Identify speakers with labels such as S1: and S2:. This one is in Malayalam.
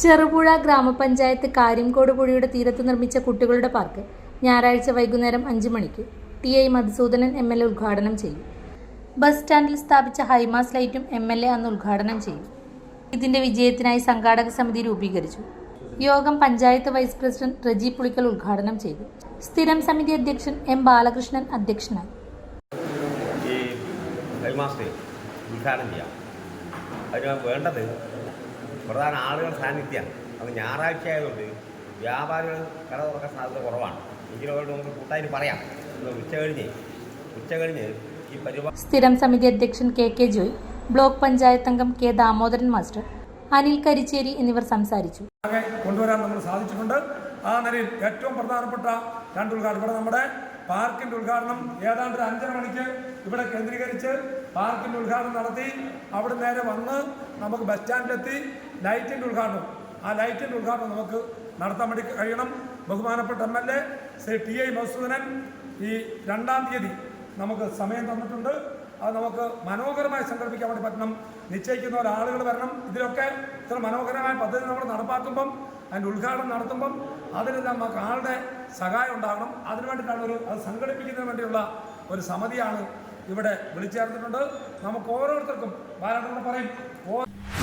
S1: ചെറുപുഴ ഗ്രാമപഞ്ചായത്ത് കാര്യംകോട് പുഴയുടെ തീരത്ത് നിർമ്മിച്ച കുട്ടികളുടെ പാർക്ക് ഞായറാഴ്ച വൈകുന്നേരം അഞ്ച് മണിക്ക് T I Madhusoodanan M L A ഉദ്ഘാടനം ചെയ്യും. ബസ് സ്റ്റാൻഡിൽ സ്ഥാപിച്ച ഹൈമാസ് ലൈറ്റും എം എൽ എ അന്ന് ഉദ്ഘാടനം ചെയ്യും. ഇതിന്റെ വിജയത്തിനായി സംഘാടക സമിതി രൂപീകരിച്ചു. യോഗം പഞ്ചായത്ത് വൈസ് പ്രസിഡന്റ് റജി പുളിക്കൽ ഉദ്ഘാടനം ചെയ്തു. സ്ഥിരം സമിതി അധ്യക്ഷൻ എം ബാലകൃഷ്ണൻ അധ്യക്ഷനായി.
S2: ഉദ്ഘാടനം ചെയ്യാം. വേണ്ടത് പ്രധാന ആളുകൾ സാന്നിധ്യം അത് ഞായറാഴ്ച ആയതുകൊണ്ട് വ്യാപാരികൾ കട തുറക്കാൻ സാധ്യത കുറവാണ്. എങ്കിലും അവരോട് നമുക്ക് കൂട്ടായിട്ട് പറയാം. ഉച്ച കഴിഞ്ഞ് ഉച്ച കഴിഞ്ഞ് ഈ പരിപാടി
S1: സ്ഥിരം സമിതി അധ്യക്ഷൻ K K Joy block panchayat അംഗം കെ ദാമോദരൻ മാസ്റ്റർ അനിൽ കരിച്ചേരി എന്നിവർ സംസാരിച്ചു.
S3: കൊണ്ടുവരാൻ നമ്മൾ സാധിച്ചിട്ടുണ്ട്. ആ നിലയിൽ ഏറ്റവും പ്രധാനപ്പെട്ട രണ്ട് ഉദ്ഘാടനം. ഇവിടെ നമ്മുടെ പാർക്കിന്റെ ഉദ്ഘാടനം ഏതാണ്ട് ഒരു അഞ്ചര മണിക്ക് ഇവിടെ കേന്ദ്രീകരിച്ച് പാർക്കിന്റെ ഉദ്ഘാടനം നടത്തി. അവിടെ നേരെ വന്ന് നമുക്ക് ബസ് സ്റ്റാൻഡിലെത്തി. ലൈറ്റിന്റെ ഉദ്ഘാടനം. ആ ലൈറ്റിന്റെ ഉദ്ഘാടനം നമുക്ക് നടത്താൻ വേണ്ടി കഴിയണം. ബഹുമാനപ്പെട്ട M L A Shri T I Madhusoodanan ഈ രണ്ടാം തീയതി നമുക്ക് സമയം തന്നിട്ടുണ്ട്. അത് നമുക്ക് മനോഹരമായി സംഘടിപ്പിക്കാൻ വേണ്ടി പറ്റണം. നിശ്ചയിക്കുന്ന ഒരാളുകൾ വരണം. ഇതിലൊക്കെ ഇത്ര മനോഹരമായ പദ്ധതി നമ്മൾ നടപ്പാക്കുമ്പം അതിന്റെ ഉദ്ഘാടനം നടത്തുമ്പം അതിനെല്ലാം നമുക്ക് ആളുടെ സഹായം ഉണ്ടാകണം. അതിനു വേണ്ടിയിട്ടാണ് ഒരു അത് സംഘടിപ്പിക്കുന്നതിന് വേണ്ടിയുള്ള ഒരു സമിതിയാണ് ഇവിടെ വിളിച്ചു ചേർത്തിട്ടുണ്ട് നമുക്ക് ഓരോരുത്തർക്കും ബാലാട്ടോട് പറയും